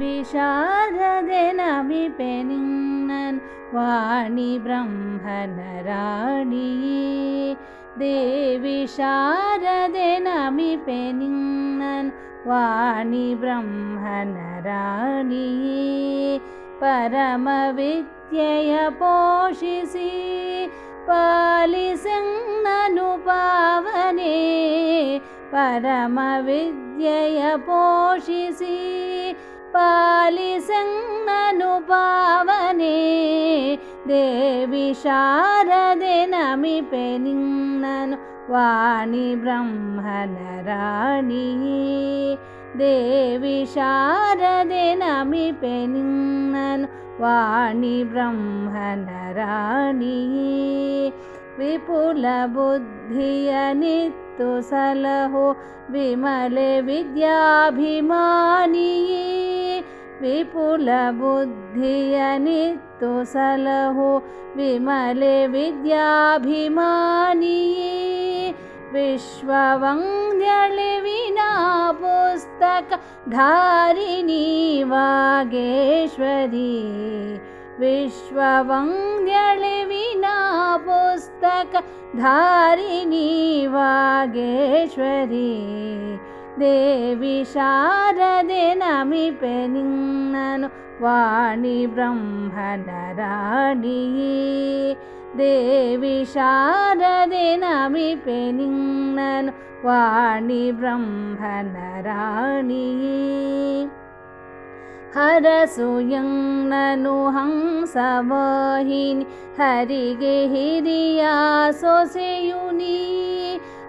विशारदे नमिपेनिन्नन् वाणि ब्रह्मनराणि देवि शारदे नमिपेनिन्नन् वाणि ब्रह्मनराणि परमविद्यय पोषिसि पालिसन्ननु पावने परमविद्यय पोषिसि पावने देवि शारदे नमिपेनिन्ननु वाणि ब्रह्मनराणि देवि शारदे नमिपेनिन्ननु वाणि ब्रह्मनराणि विपुलबुद्धियनित्तु सलहो विमले विद्याभिमानी विपुलबुद्धियनित्तु सलहो विमले विद्याभिमानी विश्ववन्द्यलिविना पुस्तकधारिणी वागेश्वरी। विश्ववन्द्यलिविना पुस्तकधारिणी वागेश्वरी देवि शारदे नमिपेनिन्ननु वाणि ब्रह्मनराणि देवि शारदे नमिपेनिन्ननु वाणि ब्रह्मनराणि हरसुयङ्ननु हंसवाहिनि हरिगे हिरिया सोसेयुनि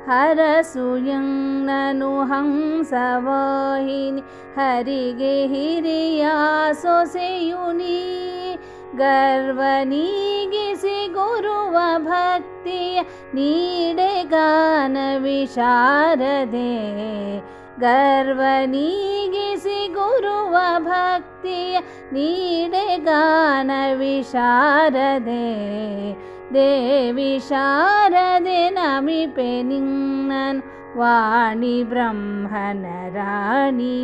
हरसुयङ्ननु हंसवाहिनि हरिगे हिरिया सोसेयुनि गर्वनीगिसि गुरुव भक्तिय नीडे गानविशारदे गर्वनीगिसि गुरुव भक्तिय नीडे गानविशारदे देवि शारदे नमिपेनिन्नन् वाणि ब्रह्मनराणि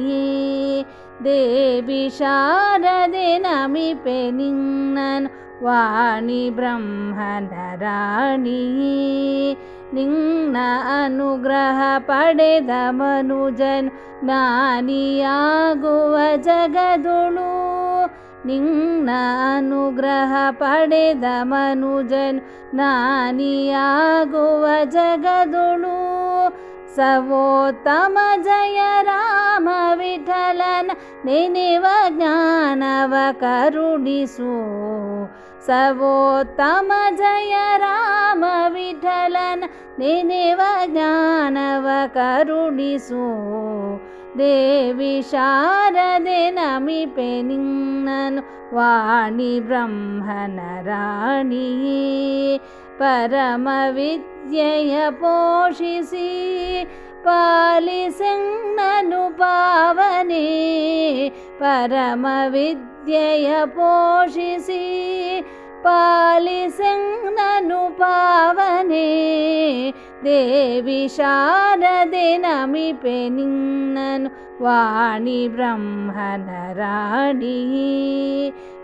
देवि शारदे नमिपेनिन्नन् वाणि ब्रह्मनराणि ನಿನ್ನ ಅನುಗ್ರಹ ಪಡೆದ ಮನುಜನ್ ನಾನಿಯಾಗುವ ಜಗದುಳು ನಿನ್ನ ಅನುಗ್ರಹ ಪಡೆದ ಮನುಜನ್ ನಾನಿಯಾಗುವ ಜಗದುಳು ಸವೋತ್ತಮ ಜಯ ರಾಮ ವಿಠಲನ ನೆನೆವ ಜ್ಞಾನವ ಕರುಣಿಸು ಸವೋತ್ತಮ ಜಯ ರಾಮ ವಿಠಲನ ನೆನೆವ ಜ್ಞಾನವ ಕರುಣಿಸು देवि शारदिनमिपि निन् वाणि ब्रह्मणराणि परमविद्य पोषिष पालिष ननुपावनि परमविद्य पोषिष पालिसि ननुपावनि देवि शारदे नमिपे निन्दन् वाणि ब्रह्मनराणि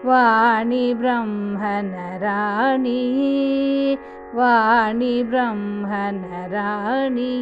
वाणि ब्रह्मनराणि वाणि ब्रह्मनराणि।